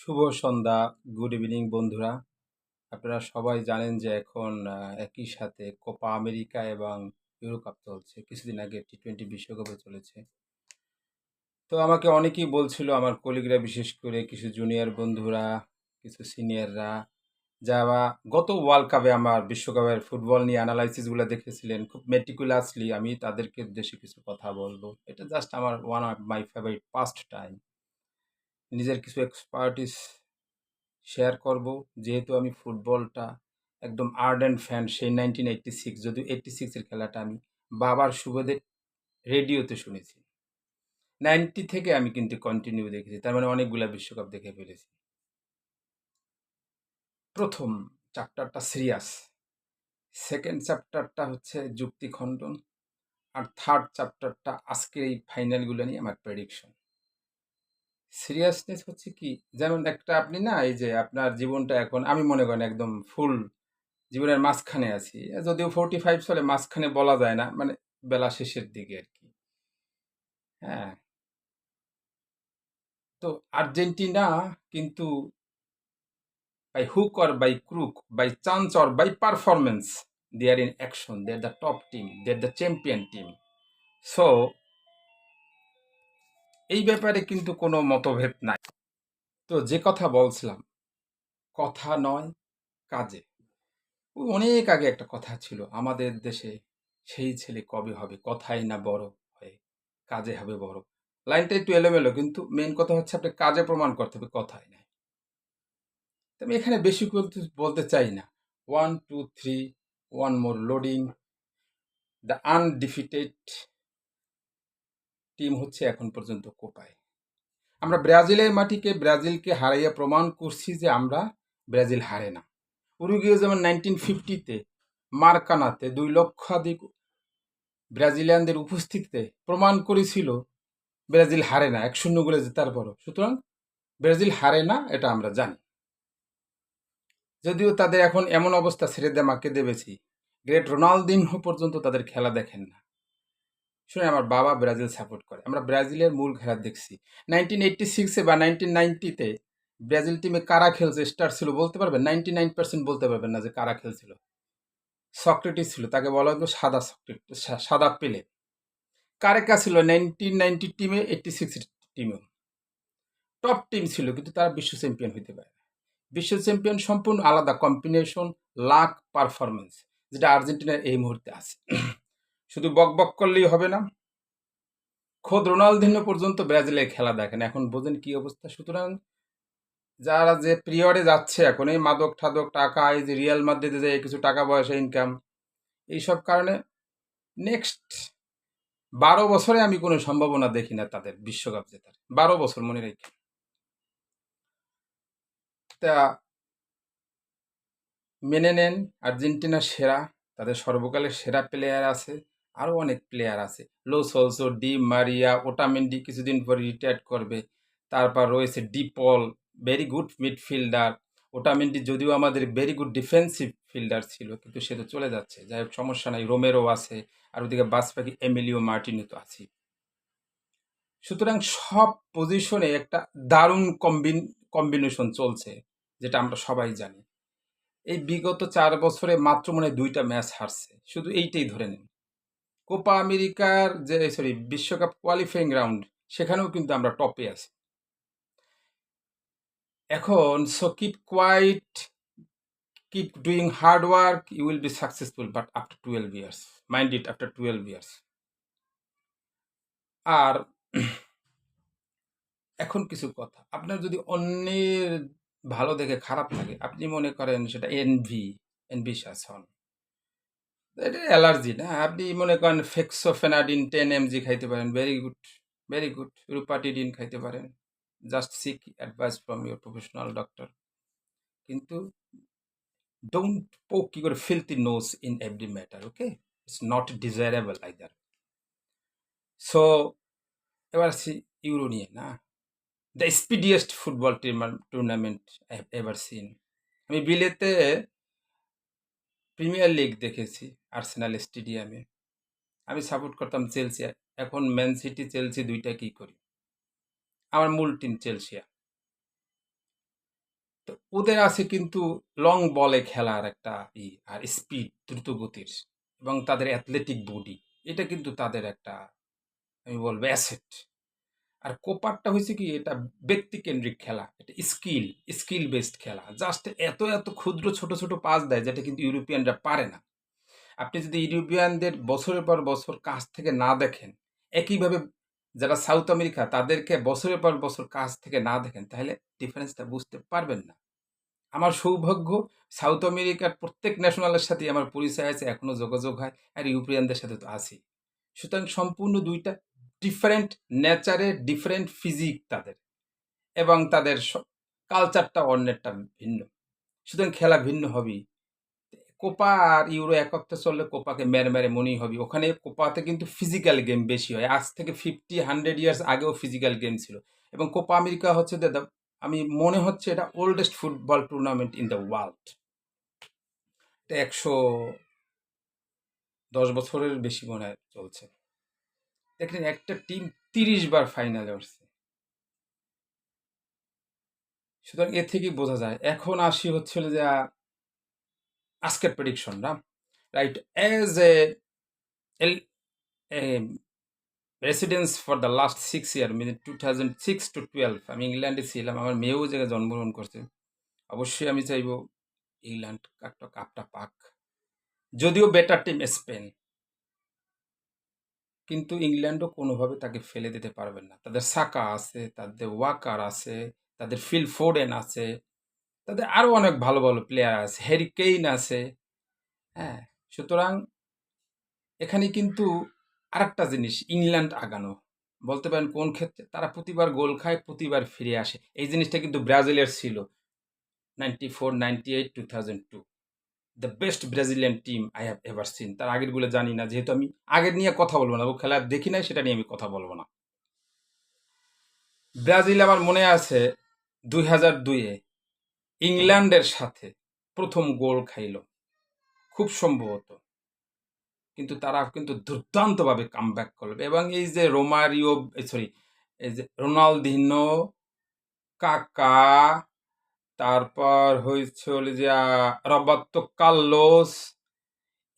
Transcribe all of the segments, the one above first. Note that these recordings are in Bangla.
শুভ সন্ধ্যা, গুড ইভিনিং বন্ধুরা। আপনারা সবাই জানেন যে এখন একই সাথে কোপা আমেরিকা এবং ইউরোকাপ চলছে। কিছুদিন আগে টি-টোয়েন্টি বিশ্বকাপও চলেছে। তো আমাকে অনেকেই বলছিল আমার কলিগরা বিশেষ করে কিছু জুনিয়র বন্ধুরা, কিছু সিনিয়ররা যারা গত ওয়ার্ল্ড কাপে আমার বিশ্বকাপের ফুটবল নিয়ে অ্যানালাইসিসগুলো দেখেছিলেন খুব মেটিকুলাসলি আমি তাদেরকে উদ্দেশ্যে কিছু কথা বলব। এটা জাস্ট আমার one of my favourite pastime. নিজের কিছু এক্সপার্টিস শেয়ার করব। যেহেতু আমি ফুটবলটা একদম আর্ট অ্যান্ড ফ্যান সেই 1986 যদিও 86 সিক্সের খেলাটা আমি বাবার সুবাদে রেডিওতে শুনেছি। 90 থেকে আমি কিন্তু কন্টিনিউ দেখেছি। তার মানে অনেকগুলা বিশ্বকাপ দেখে ফেলেছি। প্রথম চ্যাপ্টারটা সিরিয়াস। সেকেন্ড চ্যাপ্টারটা হচ্ছে যুক্তি খণ্ডন। আর থার্ড চ্যাপ্টারটা আজকের এই ফাইনালগুলো নিয়ে আমার প্রেডিকশন। সিরিয়াসনেস হচ্ছে কি যেমন একটা আপনি না এই যে আপনার জীবনটা এখন আমি মনে করেন একদম ফুল জীবনের মাঝখানে আছি। যদিও 45 চলে মাঝখানে বলা যায় না। মানে বেলা শেষের দিকে আর কি হ্যাঁ। তো আর্জেন্টিনা কিন্তু by hook or by crook by chance or by performance, they are in action. They are the top team. They are the champion team. So এই ব্যাপারে কিন্তু কোনো মতভেদ নাই। তো যে কথা বলছিলাম, কথা নয় কাজে। অনেক আগে একটা কথা ছিল, আমাদের দেশে সেই ছেলে কবে হবে কথাই না বড় হয়ে কাজে হবে বড়। লাইনটা একটু এলোমেলো কিন্তু মেন কথা হচ্ছে আপনি কাজে প্রমাণ করতে হবে কথাই। তো আমি এখানে বেশি বলতে চাই না। One two three one more loading the undefeated team হচ্ছে এখন পর্যন্ত কোপায়। আমরা ব্রাজিলের মাটিকে ব্রাজিলকে হারাইয়া প্রমাণ করছি যে আমরা ব্রাজিল হারে না। উরুগুয়ে যেমন নাইনটিন ফিফটিতে মার্কানাতে দুই লক্ষাধিক ব্রাজিলিয়ানদের উপস্থিতিতে প্রমাণ করেছিল ব্রাজিল হারে না ১-০ গোলে জেতার পরও। সুতরাং ব্রাজিল হারে না, এটা আমরা জানি। যদিও তাদের এখন এমন অবস্থা ছেড়ে দে মাকে দেবেছি গ্রেট রোনালদিনহো পর্যন্ত তাদের খেলা দেখেন না শুনে আমার বাবা ব্রাজিল সাপোর্ট করে। আমরা ব্রাজিলের মূল খেলা দেখছি। নাইনটিন এইটটি সিক্সে বা নাইনটিন নাইনটিতে ব্রাজিল টিমে কারা খেলছে স্টার ছিল বলতে পারবেন? নাইনটি নাইন পার্সেন্ট বলতে পারবেন না যে কারা খেলছিল। সক্রেটিস ছিল, তাকে বলা হতো সাদা সক্রেটিস সাদা পেলে কারেকা ছিল? নাইনটিন নাইনটি টিমে এইটটি সিক্স টিমে টপ টিম ছিল, কিন্তু তারা বিশ্ব চ্যাম্পিয়ন হইতে পারে। বিশ্ব চ্যাম্পিয়ন সম্পূর্ণ আলাদা কম্বিনেশন লাক পারফরমেন্স যেটা আর্জেন্টিনার এই মুহূর্তে আছে। শুধু বক বক করলেই হবে না। খোদ রোনালদিনো পর্যন্ত ব্রাজিলের খেলা দেখেন। এখন বোঝেন কি অবস্থা। সুতরাং যারা যে পিরিয়ডে যাচ্ছে এখন, এই মাদক ঠাদক টাকা, এই যে রিয়াল মাদ্রিদে যে কিছু টাকা পয়সা ইনকাম এইসব কারণে নেক্সট বারো বছরে আমি কোনো সম্ভাবনা দেখি না তাদের বিশ্বকাপ জেতার। বারো বছর মনে রেখে। তা মেনে নেন, আর্জেন্টিনা সেরা, তাদের সর্বকালের সেরা প্লেয়ার আছে। আরও অনেক প্লেয়ার আছে। Lo Celso also Di Maria Otamendi কিছুদিন পরে রিটায়ার করবে। তারপর রয়েছে De Paul very good midfielder Otamendi যদিও আমাদের ভেরি গুড ডিফেন্সিভ ফিল্ডার ছিল, কিন্তু সে তো চলে যাচ্ছে। যাই হোক, সমস্যা নাই রোমেরও আছে, আর ওদিকে বাসপাখি এমিলিও মার্টিনও তো আছে সুতরাং সব পজিশনে একটা দারুণ কম্বিন কম্বিনেশন চলছে, যেটা আমরা সবাই জানি। এই বিগত চার বছরে মাত্র মনে দুইটা ম্যাচ হারছে। শুধু এইটাই ধরে নেন। কোপা আমেরিকার যে সরি বিশ্বকাপ কোয়ালিফাইং রাউন্ড সেখানেও কিন্তু আমরা টপে আছি। এখন so keep quiet keep doing hard work you will be successful but after twelve years mind it after twelve years আর, এখন কিছু কথা, আপনার যদি অন্যের ভালো দেখে খারাপ লাগে, আপনি মনে করেন সেটা এনভি এনভিশাস হন এটা অ্যালার্জি না। আপনি মনে করেন ফেক্সোফেনাডিন টেন এমজি খাইতে পারেন very good very good rupatadine খাইতে পারেন। Just seek advice from your professional doctor কিন্তু ডোন্ট পোক কি করে filthy nose in every matter okay it's not desirable either so এবার আসি ইউরো নিয়ে, না? The speediest football tournament ever seen আমি বিলেতে প্রিমিয়ার লিগ দেখেছি আর্সেনাল স্টেডিয়ামে আমি সাপোর্ট করতাম চেলসিয়া এখন ম্যান সিটি চেলসি দুইটা কি করি? আমার মূল টিম চেলসিয়া তো ওদের আছে কিন্তু লং বলে খেলার একটা ই, আর স্পিড দ্রুতগতির এবং তাদের অ্যাথলেটিক বডি এটা কিন্তু তাদের একটা, আমি বলব অ্যাসেট আর কোপারটা হয়েছে কি, এটা ব্যক্তিকেন্দ্রিক খেলা, এটা স্কিল স্কিল বেসড খেলা। জাস্ট এত এত ক্ষুদ্র ছোট ছোট পাস দেয় যেটা কিন্তু ইউরোপিয়ানরা পারে না। আপনি যদি ইউরোপিয়ানদের বছরের পর বছর কাছ থেকে না দেখেন, একইভাবে যারা সাউথ আমেরিকা, তাদেরকে বছরের পর বছর কাছ থেকে না দেখেন, তাহলে ডিফারেন্সটা বুঝতে পারবেন না। আমার সৌভাগ্য, সাউথ আমেরিকার প্রত্যেক ন্যাশনালের সাথে আমার পরিচয় আছে এখনও যোগাযোগ হয়, আর ইউরোপিয়ানদের সাথে তো আছি সুতরাং সম্পূর্ণ দুইটা ডিফারেন্ট নেচারে ডিফারেন্ট ফিজিক তাদের এবং তাদের কালচারটা অন্যেরটা ভিন্ন। সুতরাং খেলা ভিন্ন হবেই। কোপা আর ইউরো একত্রে চললে কোপাকে মেরে মেরে মনেই হবে ওখানে কোপাতে কিন্তু ফিজিক্যাল গেম বেশি হয়। আজ থেকে ফিফটি হান্ড্রেড ইয়ার্স আগেও ফিজিক্যাল গেম ছিল। এবং কোপা আমেরিকা হচ্ছে দাদা আমি মনে হচ্ছে এটা oldest football tournament in the world একশো দশ বছরের বেশি মনে হয় চলছে। দেখলেন একটা টিম তিরিশ বার ফাইনালে উঠছে। সুতরাং এর থেকেই বোঝা যায়। এখন আসি হচ্ছিল যে, আজকের প্রেডিকশন না right as a residence for the last six year mean two thousand six to twelve আমি ইংল্যান্ডে ছিলাম, আমার মেয়েও জায়গায় জন্মগ্রহণ করছে। অবশ্যই আমি চাইব ইংল্যান্ড একটা কাপটা পাক। যদিও বেটার টিম স্পেন কিন্তু ইংল্যান্ডও কোনোভাবে তাকে ফেলে দিতে পারবেন না। তাদের সাকা আছে, তাদের ওয়াকার আছে, তাদের ফিল ফোর্ডেন আছে, তাদের আরও অনেক ভালো ভালো প্লেয়ার আছে, হ্যারি কেইন আছে হ্যাঁ? সুতরাং এখানে কিন্তু আরেকটা জিনিস, ইংল্যান্ড আগানো। বলতে পারেন কোন ক্ষেত্রে? তারা প্রতিবার গোল খায়, প্রতিবার ফিরে আসে। এই জিনিসটা কিন্তু ব্রাজিলের ছিল। Ninety four, ninety eight, two thousand two. The best Brazilian team I have ever seen তার আগেরগুলো জানি না, যেহেতু আমি আগের নিয়ে কথা বলব না, ও খেলা দেখি নাই, সেটা নিয়ে আমি কথা বলব না। ব্রাজিল আমার মনে আছে দুই হাজার দুইয়ে ইংল্যান্ডের সাথে প্রথম গোল খাইল। খুব সম্ভবত। কিন্তু তারা কিন্তু দুর্দান্তভাবে কাম ব্যাক করবে এবং এই যে রোমারিও সরি এই যে রোনালদিনো, কাকা তারপর হয়েছে যে রবার্তো কার্লোস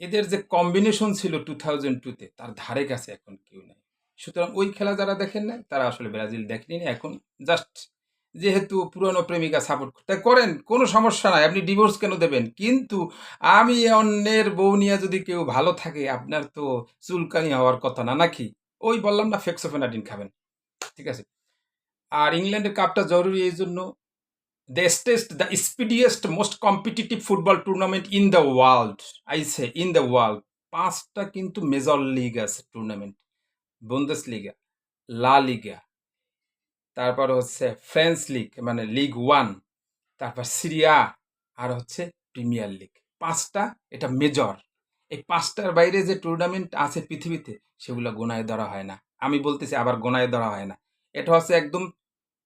এদের যে কম্বিনেশন ছিল টু থাউজেন্ড টুতে তার ধারে কাছে এখন কেউ নেই। সুতরাং ওই খেলা যারা দেখেন না তারা আসলে ব্রাজিল দেখেনি এখন জাস্ট যেহেতু পুরনো প্রেমিকা সাপোর্ট করতে করেন, কোনো সমস্যা নাই, আপনি ডিভোর্স কেন দেবেন? কিন্তু আমি অন্যের বউ নিয়ে যদি কেউ ভালো থাকে, আপনার তো চুলকানি হওয়ার কথা না, নাকি? ওই বললাম না ফেক্সোফেনাডিন খাবেন। ঠিক আছে? আর ইংল্যান্ডের কাপটা জরুরি এই জন্য the স্টেস্ট the speediest most competitive football tournament in the world I say in the world পাঁচটা কিন্তু মেজর লিগ আছে tournament Bundesliga La Liga তারপর হচ্ছে ফ্রেঞ্চ লিগ মানে লিগ ওয়ান তারপর সিরিয়া আর হচ্ছে প্রিমিয়ার লিগ পাঁচটা এটা মেজর এই পাঁচটার বাইরে যে টুর্নামেন্ট আছে পৃথিবীতে, সেগুলো গোনায় ধরা হয় না। আমি বলতেছি আবার গোনায় ধরা হয় না। এটা হচ্ছে একদম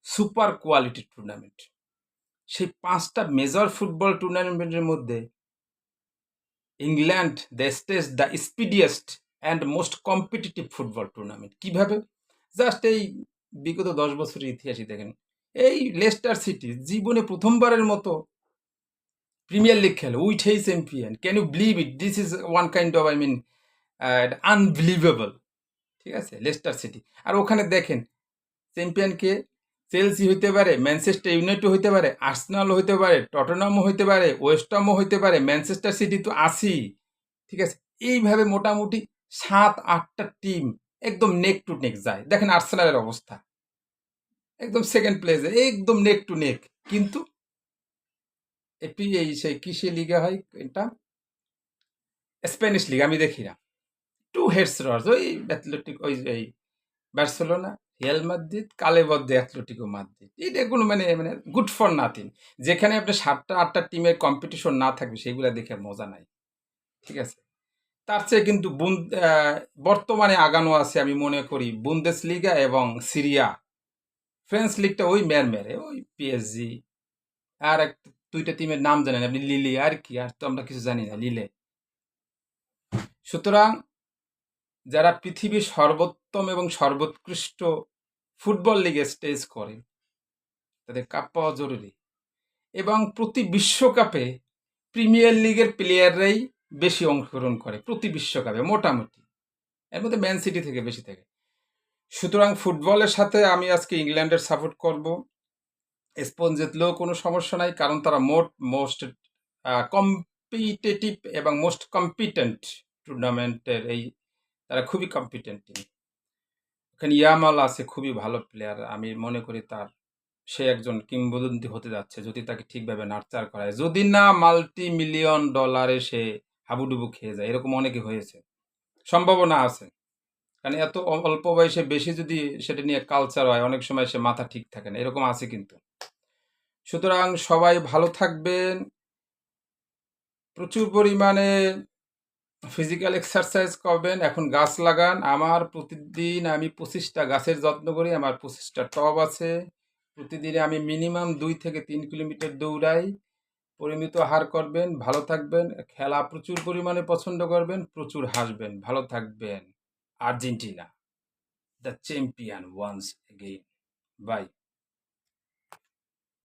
সুপার কোয়ালিটির টুর্নামেন্ট সেই পাঁচটা মেজর ফুটবল টুর্নামেন্টের মধ্যে England the stage the speediest and most competitive football tournament কীভাবে? জাস্ট এই বিগত দশ বছরের ইতিহাসই দেখেন। এই লেস্টার সিটি জীবনে প্রথমবারের মতো প্রিমিয়ার লিগ খেলে। উইথেই champion can you believe it this is one kind of I mean unbelievable ঠিক আছে? লেস্টার সিটি আর ওখানে দেখেন চ্যাম্পিয়নকে চেলসি হইতে পারে ম্যানচেস্টার ইউনাইটেড হইতে পারে আর্সেনাল হইতে পারে টটনামও হইতে পারে ওয়েস্টামও হইতে পারে ম্যানচেস্টার সিটি তো আসি ঠিক আছে? এইভাবে মোটামুটি সাত, আটটা টিম একদম নেক টু নেক যায়। দেখেন আর্সেনালের অবস্থা। একদম সেকেন্ড প্লেসে একদম নেক টু নেক কিন্তু এপি এই সেই কিসে লিগে হয় এটা? স্প্যানিশ লিগ আমি দেখি না। টু হেডস রস ওই অ্যাথলেটিক ওই এই বার্সেলোনা রিয়াল মাদ্রিদ কালেবদ্দে অ্যাথলেটিকো মাদ্রিদ। এটা কোনো মানে মানে গুড ফর নাথিং যেখানে আপনার সাতটা, আটটা টিমের কম্পিটিশন না থাকবে সেগুলো দেখে মজা নাই। ঠিক আছে? তার চেয়ে কিন্তু বর্তমানে আগানো আছে আমি মনে করি বুন্দেস লিগা এবং সিরিয়া ফ্রেঞ্চ লিগটা ওই মের মেরে ওই পিএসজি আর এক, দুইটা টিমের নাম জানেন আপনি লিলি আর কি? আর তো আমরা কিছু জানি না লিলে সুতরাং যারা পৃথিবীর সর্বোত্তম এবং সর্বোৎকৃষ্ট ফুটবল লিগে স্টেজ করে, তাদের কাপ পাওয়া জরুরি। এবং প্রতি বিশ্বকাপে প্রিমিয়ার লিগের প্লেয়াররাই বেশি অংশগ্রহণ করে, প্রতি বিশ্বকাপে, মোটামুটি। এর মধ্যে ম্যান সিটি থেকে বেশি থাকে। সুতরাং ফুটবলের সাথে আমি আজকে ইংল্যান্ডের সাপোর্ট করব। স্পোন জিতলেও কোনো সমস্যা নাই, কারণ তারা মোট মোস্ট কম্পিটেটিভ এবং মোস্ট কম্পিটেন্ট টুর্নামেন্টের এই তারা খুবই কম্পিটেন্ট টিম এখানে ইয়ামাল আছে, খুবই ভালো প্লেয়ার আমি মনে করি তার, সে একজন কিংবদন্তি হতে যাচ্ছে যদি তাকে ঠিকভাবে নার্চার করা হয়। যদি না মাল্টি মিলিয়ন ডলারে সে হাবুডুবু খেয়ে যায়, এরকম অনেকে হয়েছে। সম্ভাবনা আছে। কারণ এত অল্প বয়সে বেশি যদি সেটা নিয়ে কালচার হয়, অনেক সময় সে মাথা ঠিক থাকে না, এরকম আছে কিন্তু। সুতরাং সবাই ভালো থাকবেন। প্রচুর পরিমাণে ফিজিক্যাল এক্সারসাইজ করবেন, এখন গাছ লাগান। আমার প্রতিদিন আমি পঁচিশটা গাছের যত্ন করি, আমার পঁচিশটা টব আছে। প্রতিদিনে আমি মিনিমাম দুই থেকে তিন কিলোমিটার দৌড়াই। পরিমিত আহার করবেন, ভালো থাকবেন। খেলা প্রচুর পরিমাণে পছন্দ করবেন, প্রচুর হাসবেন। ভালো থাকবেন। Argentina the champion once again by